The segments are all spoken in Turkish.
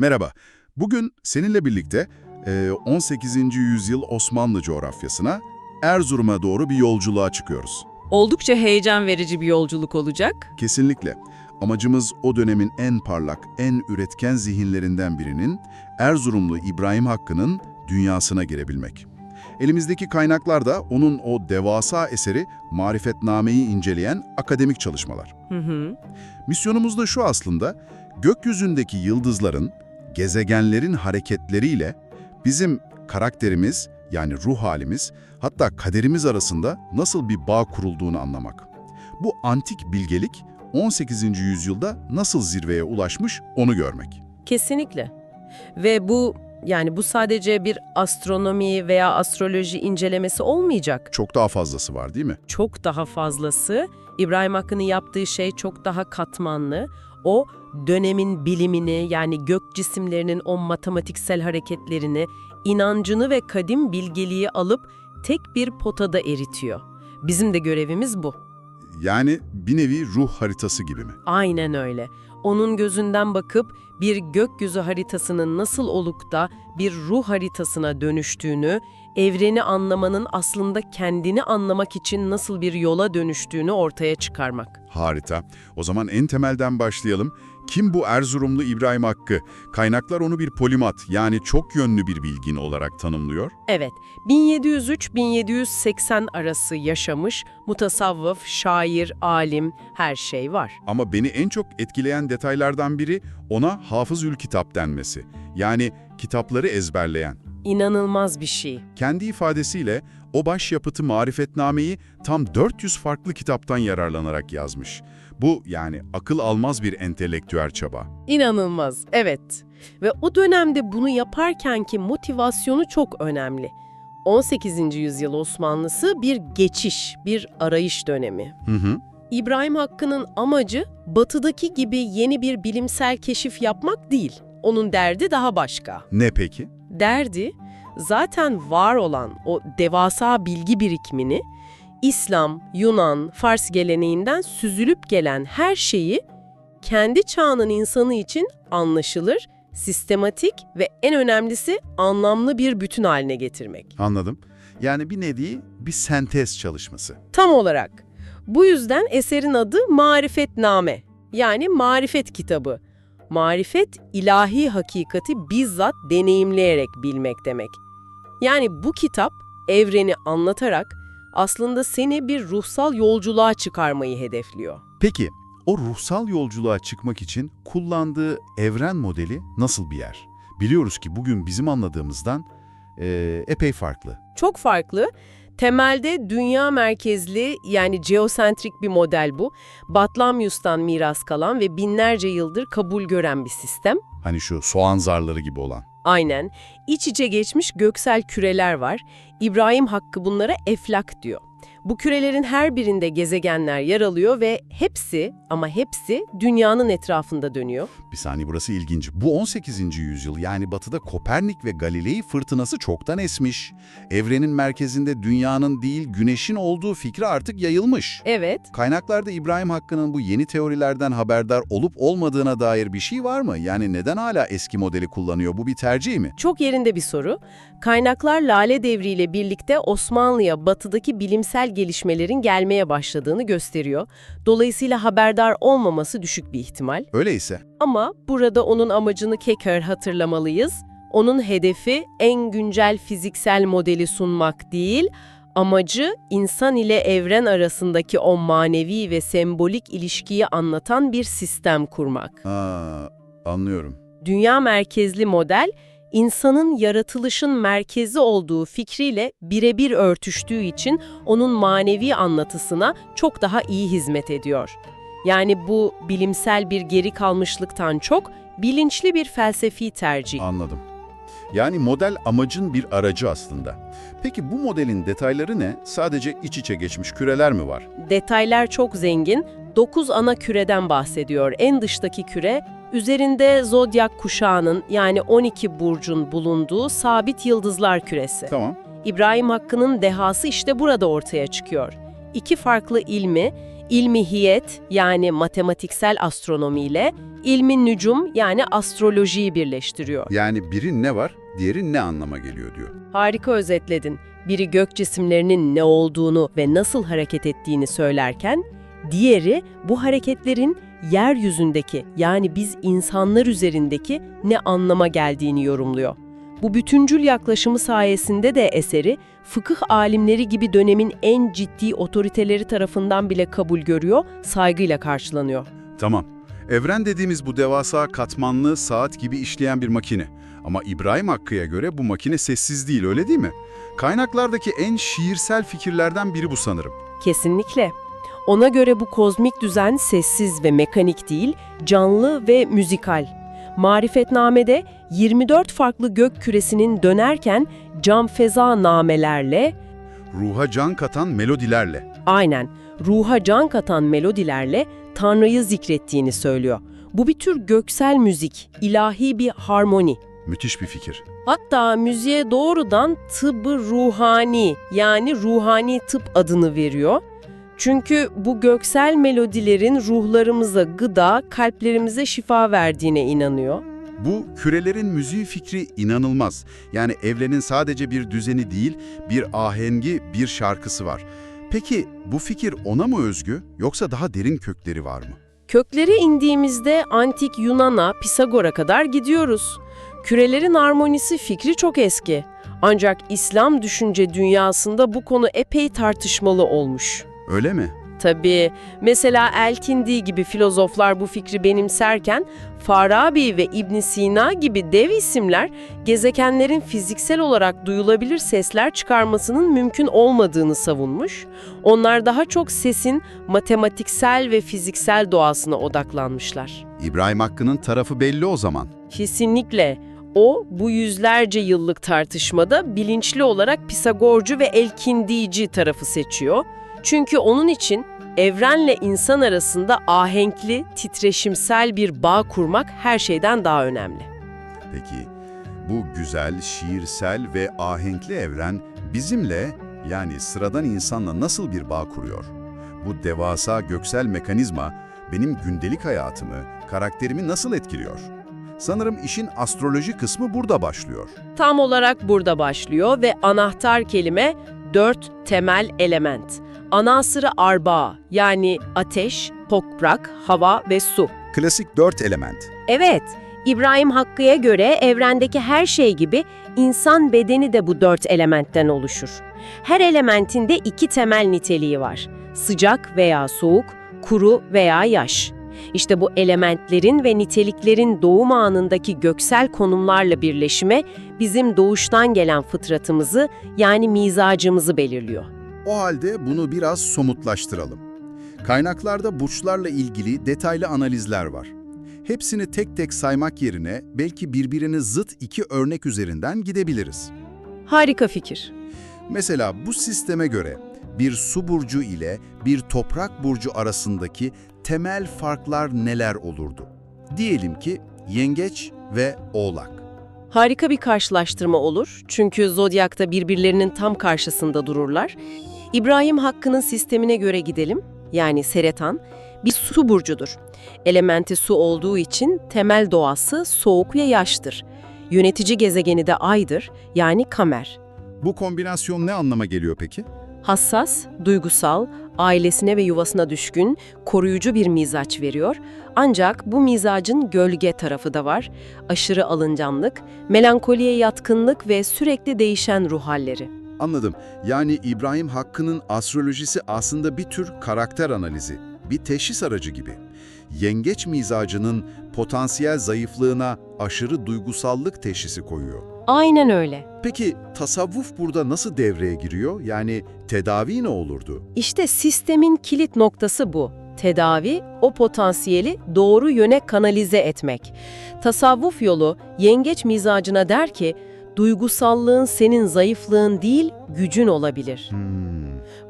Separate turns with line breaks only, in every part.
Merhaba. Bugün seninle birlikte e, 18. yüzyıl Osmanlı coğrafyasına, Erzurum'a doğru bir yolculuğa çıkıyoruz.
Oldukça heyecan verici bir yolculuk olacak.
Kesinlikle. Amacımız o dönemin en parlak, en üretken zihinlerinden birinin Erzurumlu İbrahim Hakkı'nın dünyasına girebilmek. Elimizdeki kaynaklar da onun o devasa eseri Marifetname'yi inceleyen akademik çalışmalar.
Hı hı.
Misyonumuz da şu aslında, gökyüzündeki yıldızların, gezegenlerin hareketleriyle bizim karakterimiz yani ruh halimiz hatta kaderimiz arasında nasıl bir bağ kurulduğunu anlamak. Bu antik bilgelik 18. yüzyılda nasıl zirveye ulaşmış onu görmek.
Kesinlikle. Ve bu yani bu sadece bir astronomi veya astroloji incelemesi olmayacak.
Çok daha fazlası var değil mi?
Çok daha fazlası. İbrahim Hakkı'nın yaptığı şey çok daha katmanlı. O dönemin bilimini yani gök cisimlerinin o matematiksel hareketlerini, inancını ve kadim bilgeliği alıp tek bir potada eritiyor. Bizim de görevimiz bu.
Yani bir nevi ruh haritası gibi mi?
Aynen öyle. Onun gözünden bakıp bir gökyüzü haritasının nasıl olup da bir ruh haritasına dönüştüğünü, evreni anlamanın aslında kendini anlamak için nasıl bir yola dönüştüğünü ortaya çıkarmak.
Harika. O zaman en temelden başlayalım. Kim bu Erzurumlu İbrahim Hakkı? Kaynaklar onu bir polimat yani çok yönlü bir bilgin olarak tanımlıyor.
Evet, 1703-1780 arası yaşamış, mutasavvıf, şair, alim, her şey var.
Ama beni en çok etkileyen detaylardan biri ona Hafız-ül Kitap denmesi. Yani kitapları ezberleyen.
İnanılmaz bir şey.
Kendi ifadesiyle o başyapıtı Marifetname'yi tam 400 farklı kitaptan yararlanarak yazmış. Bu yani akıl almaz bir entelektüel çaba.
İnanılmaz, evet. Ve o dönemde bunu yaparkenki motivasyonu çok önemli. 18. yüzyıl Osmanlısı bir geçiş, bir arayış dönemi.
Hı hı.
İbrahim Hakkı'nın amacı batıdaki gibi yeni bir bilimsel keşif yapmak değil. Onun derdi daha başka.
Ne peki?
Derdi zaten var olan o devasa bilgi birikimini İslam, Yunan, Fars geleneğinden süzülüp gelen her şeyi kendi çağının insanı için anlaşılır, sistematik ve en önemlisi anlamlı bir bütün haline getirmek.
Anladım. Yani bir nevi bir sentez çalışması.
Tam olarak. Bu yüzden eserin adı Marifetname yani marifet kitabı. Marifet ilahi hakikati bizzat deneyimleyerek bilmek demek. Yani bu kitap evreni anlatarak aslında seni bir ruhsal yolculuğa çıkarmayı hedefliyor.
Peki o ruhsal yolculuğa çıkmak için kullandığı evren modeli nasıl bir yer? Biliyoruz ki bugün bizim anladığımızdan eee, epey farklı.
Çok farklı. Temelde dünya merkezli yani geosentrik bir model bu. Batlamyus'tan miras kalan ve binlerce yıldır kabul gören bir sistem.
Hani şu soğan zarları gibi olan.
Aynen. İç içe geçmiş göksel küreler var. İbrahim Hakkı bunlara eflak diyor. Bu kürelerin her birinde gezegenler yer alıyor ve hepsi ama hepsi dünyanın etrafında dönüyor.
Bir saniye burası ilginç. Bu 18. yüzyıl yani batıda Kopernik ve Galilei fırtınası çoktan esmiş. Evrenin merkezinde dünyanın değil güneşin olduğu fikri artık yayılmış.
Evet,
Kaynaklarda İbrahim Hakkı'nın bu yeni teorilerden haberdar olup olmadığına dair bir şey var mı? Yani neden hala eski modeli kullanıyor? Bu bir tercih mi?
çok yerinde bir soru. Kaynaklar Lale Devri ile birlikte Osmanlı'ya batıdaki bilimsel gelişmelerin gelmeye başladığını gösteriyor. Dolayısıyla haberdar olmaması düşük bir ihtimal.
Öyleyse
Ama burada onun amacını tekrar hatırlamalıyız. Onun hedefi en güncel fiziksel modeli sunmak değil, amacı insan ile evren arasındaki o manevi ve sembolik ilişkiyi anlatan bir sistem kurmak.
Aa, anlıyorum.
Dünya merkezli model, insanın yaratılışın merkezi olduğu fikriyle birebir örtüştüğü için onun manevi anlatısına çok daha iyi hizmet ediyor. Yani bu bilimsel bir geri kalmışlıktan çok bilinçli bir felsefi tercih.
Anladım. Yani model amacın bir aracı aslında. Peki bu modelin detayları ne? Sadece iç içe geçmiş küreler mi var?
Detaylar çok zengin. 9 ana küreden bahsediyor. En dıştaki küre, üzerinde zodyak kuşağının yani 12 burcun bulunduğu sabit yıldızlar küresi.
Tamam.
İbrahim Hakkı'nın dehası işte burada ortaya çıkıyor. İki farklı ilmi, ilmihiyet yani matematiksel astronomiyle ilmin nücum yani astrolojiyi birleştiriyor.
Yani biri ne var, diğeri ne anlama geliyor diyor.
Harika özetledin. Biri gök cisimlerinin ne olduğunu ve nasıl hareket ettiğini söylerken, diğeri bu hareketlerin yeryüzündeki yani biz insanlar üzerindeki ne anlama geldiğini yorumluyor. Bu bütüncül yaklaşımı sayesinde de eseri fıkıh alimleri gibi dönemin en ciddi otoriteleri tarafından bile kabul görüyor, saygıyla karşılanıyor.
Tamam. Evren dediğimiz bu devasa katmanlı saat gibi işleyen bir makine. Ama İbrahim Hakkı'ya göre bu makine sessiz değil öyle değil mi? Kaynaklardaki en şiirsel fikirlerden biri bu sanırım.
Kesinlikle. Ona göre bu kozmik düzen sessiz ve mekanik değil, canlı ve müzikal. Marifetname'de 24 farklı gök küresinin dönerken cam feza namelerle,
Ruha can katan melodilerle.
aynen ruha can katan melodilerle Tanrı'yı zikrettiğini söylüyor. Bu bir tür göksel müzik, ilahi bir harmoni.
Müthiş bir fikir.
Hatta müziğe doğrudan tıbbı ruhani yani ruhani tıp adını veriyor. Çünkü bu göksel melodilerin ruhlarımıza gıda, kalplerimize şifa verdiğine inanıyor.
Bu kürelerin müziği fikri inanılmaz. Yani evrenin sadece bir düzeni değil, bir ahengi, bir şarkısı var. Peki bu fikir ona mı özgü yoksa daha derin kökleri var mı?
Köklere indiğimizde antik Yunan'a, Pisagor'a kadar gidiyoruz. Kürelerin harmonisi fikri çok eski. Ancak İslam düşünce dünyasında bu konu epey tartışmalı olmuş.
Öyle mi?
Tabii. Mesela El-Kindi gibi filozoflar bu fikri benimserken Farabi ve İbn Sina gibi dev isimler gezegenlerin fiziksel olarak duyulabilir sesler çıkarmasının mümkün olmadığını savunmuş. Onlar daha çok sesin matematiksel ve fiziksel doğasına odaklanmışlar.
İbrahim Hakkı'nın tarafı belli o zaman.
Kesinlikle. O, bu yüzlerce yıllık tartışmada bilinçli olarak Pisagorcu ve Elkindici tarafı seçiyor. Çünkü onun için evrenle insan arasında ahenkli, titreşimsel bir bağ kurmak her şeyden daha önemli.
Peki bu güzel, şiirsel ve ahenkli evren bizimle yani sıradan insanla nasıl bir bağ kuruyor? Bu devasa göksel mekanizma benim gündelik hayatımı, karakterimi nasıl etkiliyor? Sanırım işin astroloji kısmı burada başlıyor.
Tam olarak burada başlıyor ve anahtar kelime dört temel element. Anasırı arba yani ateş, toprak, hava ve su.
Klasik dört element.
Evet, İbrahim Hakkı'ya göre evrendeki her şey gibi insan bedeni de bu dört elementten oluşur. Her elementin de iki temel niteliği var. Sıcak veya soğuk, kuru veya yaş. İşte bu elementlerin ve niteliklerin doğum anındaki göksel konumlarla birleşime bizim doğuştan gelen fıtratımızı yani mizacımızı belirliyor.
O halde bunu biraz somutlaştıralım. Kaynaklarda burçlarla ilgili detaylı analizler var. Hepsini tek tek saymak yerine belki birbirine zıt iki örnek üzerinden gidebiliriz.
Harika fikir.
Mesela bu sisteme göre bir su burcu ile bir toprak burcu arasındaki temel farklar neler olurdu? Diyelim ki yengeç ve oğlak.
Harika bir karşılaştırma olur çünkü zodyakta birbirlerinin tam karşısında dururlar. İbrahim Hakkı'nın sistemine göre gidelim, yani Seretan, bir su burcudur. Elementi su olduğu için temel doğası soğuk ve yaştır. Yönetici gezegeni de aydır, yani kamer.
Bu kombinasyon ne anlama geliyor peki?
Hassas, duygusal, ailesine ve yuvasına düşkün, koruyucu bir mizaç veriyor. Ancak bu mizacın gölge tarafı da var. Aşırı alıncanlık, melankoliye yatkınlık ve sürekli değişen ruh halleri.
Anladım. Yani İbrahim Hakkı'nın astrolojisi aslında bir tür karakter analizi, bir teşhis aracı gibi. Yengeç mizacının potansiyel zayıflığına aşırı duygusallık teşhisi koyuyor.
Aynen öyle.
Peki tasavvuf burada nasıl devreye giriyor? Yani tedavi ne olurdu?
İşte sistemin kilit noktası bu. Tedavi, o potansiyeli doğru yöne kanalize etmek. Tasavvuf yolu, yengeç mizacına der ki, duygusallığın senin zayıflığın değil, gücün olabilir.
Hmm,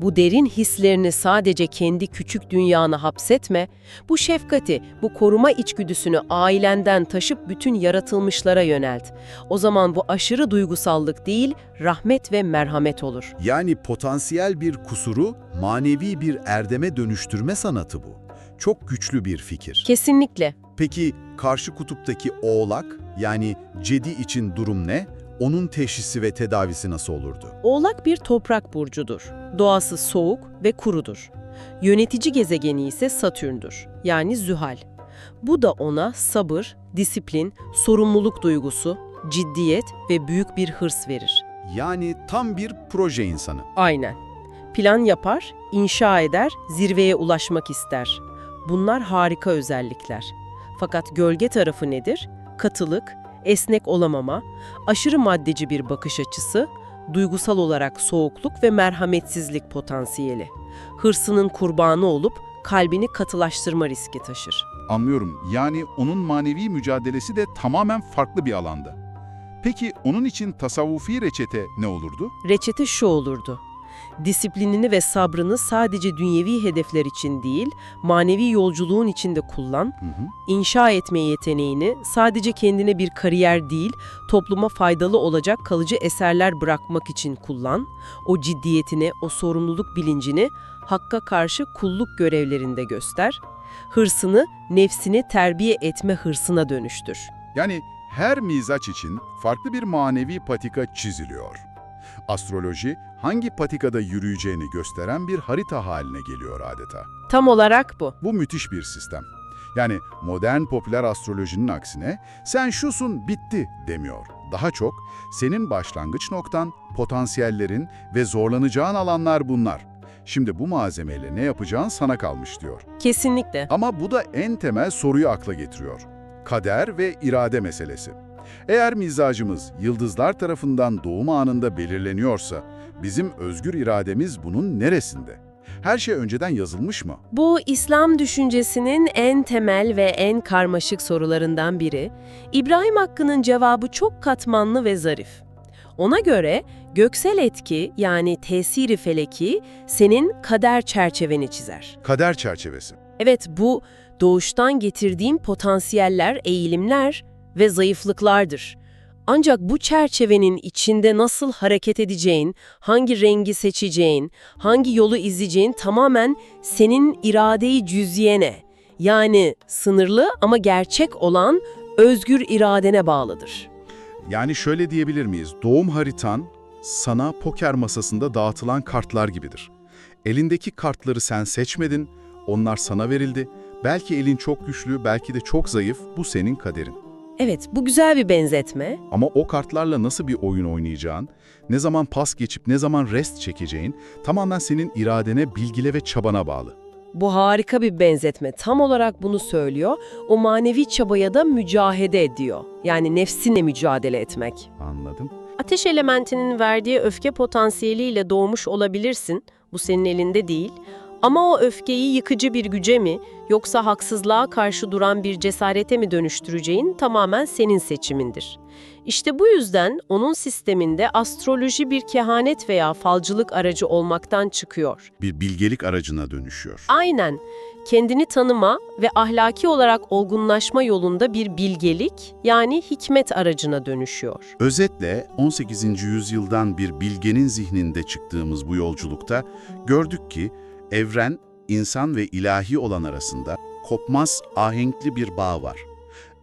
Bu derin hislerini sadece kendi küçük dünyana hapsetme, bu şefkati, bu koruma içgüdüsünü ailenden taşıp bütün yaratılmışlara yönelt. O zaman bu aşırı duygusallık değil, rahmet ve merhamet olur.
Yani potansiyel bir kusuru manevi bir erdeme dönüştürme sanatı bu. Çok güçlü bir fikir.
Kesinlikle.
Peki karşı kutuptaki oğlak yani cedi için durum ne? Onun teşhisi ve tedavisi nasıl olurdu?
Oğlak bir toprak burcudur. Doğası soğuk ve kurudur. Yönetici gezegeni ise Satürn'dür, yani Zühal. Bu da ona sabır, disiplin, sorumluluk duygusu, ciddiyet ve büyük bir hırs verir.
Yani tam bir proje insanı.
Aynen. Plan yapar, inşa eder, zirveye ulaşmak ister. Bunlar harika özellikler. Fakat gölge tarafı nedir? Katılık, esnek olamama, aşırı maddeci bir bakış açısı, duygusal olarak soğukluk ve merhametsizlik potansiyeli. Hırsının kurbanı olup kalbini katılaştırma riski taşır.
Anlıyorum. Yani onun manevi mücadelesi de tamamen farklı bir alanda. Peki onun için tasavvufi reçete ne olurdu?
Reçete şu olurdu. Disiplinini ve sabrını sadece dünyevi hedefler için değil, manevi yolculuğun içinde kullan,
Hı hı.
İnşa etme yeteneğini sadece kendine bir kariyer değil, topluma faydalı olacak kalıcı eserler bırakmak için kullan. O ciddiyetini, o sorumluluk bilincini hakka karşı kulluk görevlerinde göster. Hırsını, nefsini terbiye etme hırsına dönüştür.
Yani her mizaç için farklı bir manevi patika çiziliyor. Astroloji hangi patikada yürüyeceğini gösteren bir harita haline geliyor adeta.
Tam olarak bu.
Bu müthiş bir sistem. Yani modern popüler astrolojinin aksine sen şusun bitti demiyor. Daha çok senin başlangıç noktan, potansiyellerin ve zorlanacağın alanlar bunlar. Şimdi bu malzemeyle ne yapacağın sana kalmış diyor.
Kesinlikle.
Ama bu da en temel soruyu akla getiriyor. Kader ve irade meselesi. Eğer mizacımız yıldızlar tarafından doğum anında belirleniyorsa, bizim özgür irademiz bunun neresinde? Her şey önceden yazılmış mı?
Bu İslam düşüncesinin en temel ve en karmaşık sorularından biri. İbrahim Hakkı'nın cevabı çok katmanlı ve zarif. Ona göre göksel etki yani tesiri feleki senin kader çerçeveni çizer.
Kader çerçevesi.
Evet bu doğuştan getirdiğin potansiyeller, eğilimler ve zayıflıklardır. Ancak bu çerçevenin içinde nasıl hareket edeceğin, hangi rengi seçeceğin, hangi yolu izleyeceğin tamamen senin iradeyi cüziyene, yani sınırlı ama gerçek olan özgür iradene bağlıdır.
Yani şöyle diyebilir miyiz? Doğum haritan sana poker masasında dağıtılan kartlar gibidir. Elindeki kartları sen seçmedin, onlar sana verildi. Belki elin çok güçlü, belki de çok zayıf, bu senin kaderin.
Evet, bu güzel bir benzetme.
Ama o kartlarla nasıl bir oyun oynayacağın, ne zaman pas geçip ne zaman rest çekeceğin tamamen senin iradene, bilgile ve çabana bağlı.
Bu harika bir benzetme. Tam olarak bunu söylüyor. O manevi çabaya da mücahede ediyor. Yani nefsinle mücadele etmek.
Anladım.
Ateş elementinin verdiği öfke potansiyeliyle doğmuş olabilirsin. Bu senin elinde değil. Ama o öfkeyi yıkıcı bir güce mi yoksa haksızlığa karşı duran bir cesarete mi dönüştüreceğin tamamen senin seçimindir. İşte bu yüzden onun sisteminde astroloji bir kehanet veya falcılık aracı olmaktan çıkıyor.
Bir bilgelik aracına dönüşüyor.
Aynen. Kendini tanıma ve ahlaki olarak olgunlaşma yolunda bir bilgelik yani hikmet aracına dönüşüyor.
Özetle 18. yüzyıldan bir bilgenin zihninde çıktığımız bu yolculukta gördük ki evren, insan ve ilahi olan arasında kopmaz ahenkli bir bağ var.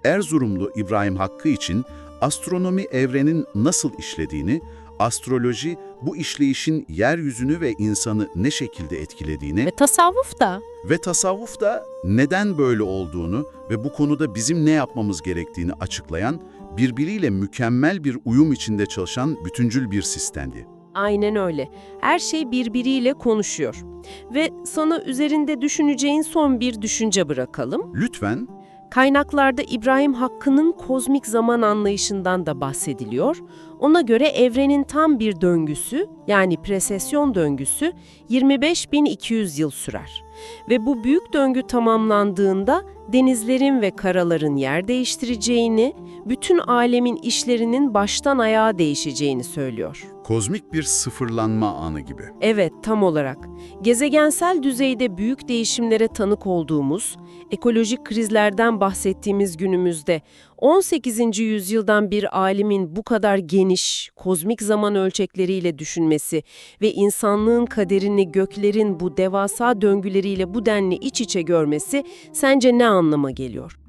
Erzurumlu İbrahim Hakkı için astronomi evrenin nasıl işlediğini, astroloji bu işleyişin yeryüzünü ve insanı ne şekilde etkilediğini
Ve tasavvuf da
ve tasavvuf da neden böyle olduğunu ve bu konuda bizim ne yapmamız gerektiğini açıklayan, birbiriyle mükemmel bir uyum içinde çalışan bütüncül bir sistemdi.
Aynen öyle. Her şey birbiriyle konuşuyor. Ve sana üzerinde düşüneceğin son bir düşünce bırakalım.
Lütfen
Kaynaklarda İbrahim Hakkı'nın kozmik zaman anlayışından da bahsediliyor. Ona göre evrenin tam bir döngüsü, yani presesyon döngüsü 25.200 yıl sürer. Ve bu büyük döngü tamamlandığında denizlerin ve karaların yer değiştireceğini, bütün alemin işlerinin baştan ayağa değişeceğini söylüyor.
Kozmik bir sıfırlanma anı gibi.
Evet, tam olarak. Gezegensel düzeyde büyük değişimlere tanık olduğumuz, ekolojik krizlerden bahsettiğimiz günümüzde 18. yüzyıldan bir alimin bu kadar geniş, kozmik zaman ölçekleriyle düşünmesi ve insanlığın kaderini göklerin bu devasa döngüleriyle bu denli iç içe görmesi sence ne anlama geliyor?